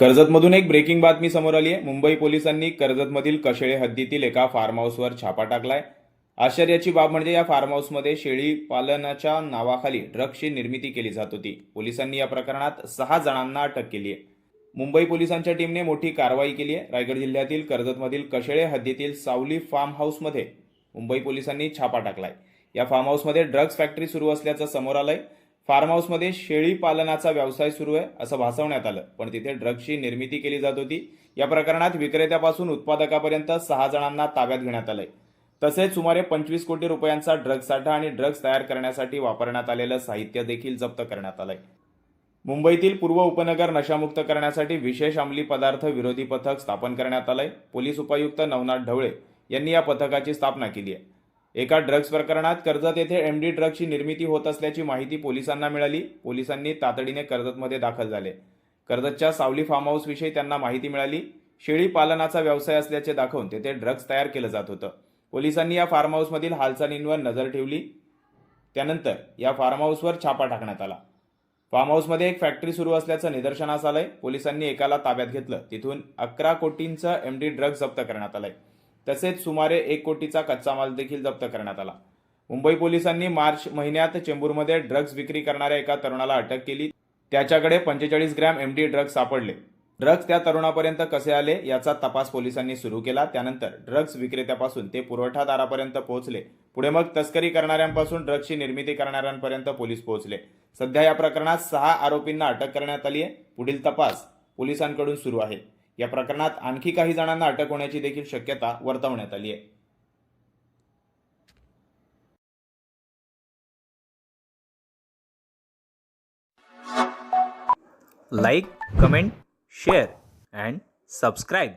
कर्जतमधून एक ब्रेकिंग बातमी समोर आली आहे मुंबई पोलिसांनी कर्जतमधील कशेळे हद्दीतील एका फार्म हाऊसवर छापा टाकलाय. आश्चर्याची बाब म्हणजे या फार्म हाऊसमध्ये शेळी पालनाच्या नावाखाली ड्रग्सची निर्मिती केली जात होती. पोलिसांनी या प्रकरणात सहा जणांना अटक केली आहे मुंबई पोलिसांच्या टीमने मोठी कारवाई केली आहे रायगड जिल्ह्यातील कर्जतमधील कशेळे हद्दीतील सावली फार्म हाऊसमध्ये मुंबई पोलिसांनी छापा टाकलाय. या फार्म हाऊसमध्ये ड्रग्ज फॅक्टरी सुरू असल्याचं समोर आलंय. फार्म हाऊसमध्ये शेळी पालनाचा व्यवसाय सुरू आहे असं भासवण्यात आलं. पण तिथे ड्रग्जची निर्मिती केली जात होती. या प्रकरणात विक्रेत्यापासून उत्पादकापर्यंत सहा जणांना ताब्यात घेण्यात आलंय. तसेच सुमारे पंचवीस कोटी रुपयांचा ड्रग्ज साठा आणि ड्रग्ज तयार करण्यासाठी वापरण्यात आलेलं साहित्य देखील जप्त करण्यात आलंय. मुंबईतील पूर्व उपनगर नशामुक्त करण्यासाठी विशेष अंमली पदार्थ विरोधी पथक स्थापन करण्यात आलंय. पोलीस उपायुक्त नवनाथ ढवळे यांनी या पथकाची स्थापना केली आहे. एका ड्रग्ज प्रकरणात कर्जत येथे एम डी ड्रग्जची निर्मिती होत असल्याची माहिती पोलिसांना मिळाली. पोलिसांनी तातडीने कर्जतमध्ये दाखल झाले. कर्जतच्या सावली फार्म हाऊसविषयी त्यांना माहिती मिळाली. शेळी पालनाचा व्यवसाय असल्याचे दाखवून तेथे ड्रग्ज तयार केलं जात होतं. पोलिसांनी या फार्म हाऊसमधील हालचालींवर नजर ठेवली. त्यानंतर या फार्म हाऊसवर छापा टाकण्यात आला. फार्म हाऊसमध्ये एक फॅक्टरी सुरू असल्याचं निदर्शनास आलंय. पोलिसांनी एकाला ताब्यात घेतलं. तिथून अकरा कोटींचं एमडी ड्रग्ज जप्त करण्यात आलंय. तसेच सुमारे एक कोटीचा कच्चा माल देखील जप्त करण्यात आला. मुंबई पोलिसांनी मार्च महिन्यात चेंबूरमध्ये ड्रग्ज विक्री करणाऱ्या एका तरुणाला अटक केली. त्याच्याकडे पंचेचाळीस ग्रॅम एमडी ड्रग्ज सापडले. ड्रग्ज त्या तरुणापर्यंत कसे आले याचा तपास पोलिसांनी सुरू केला. त्यानंतर ड्रग्ज विक्रेत्यापासून ते पुरवठादारापर्यंत पोहोचले. पुढे मग तस्करी करणाऱ्यांपासून ड्रग्जची निर्मिती करणाऱ्यांपर्यंत पोलीस पोहोचले. सध्या या प्रकरणात सहा आरोपींना अटक करण्यात आली आहे. पुढील तपास पोलिसांकडून सुरू आहे. या प्रकरणात आणखी काही जणांना अटक होण्याची देखील शक्यता वर्तवण्यात आली आहे. Like comment share and subscribe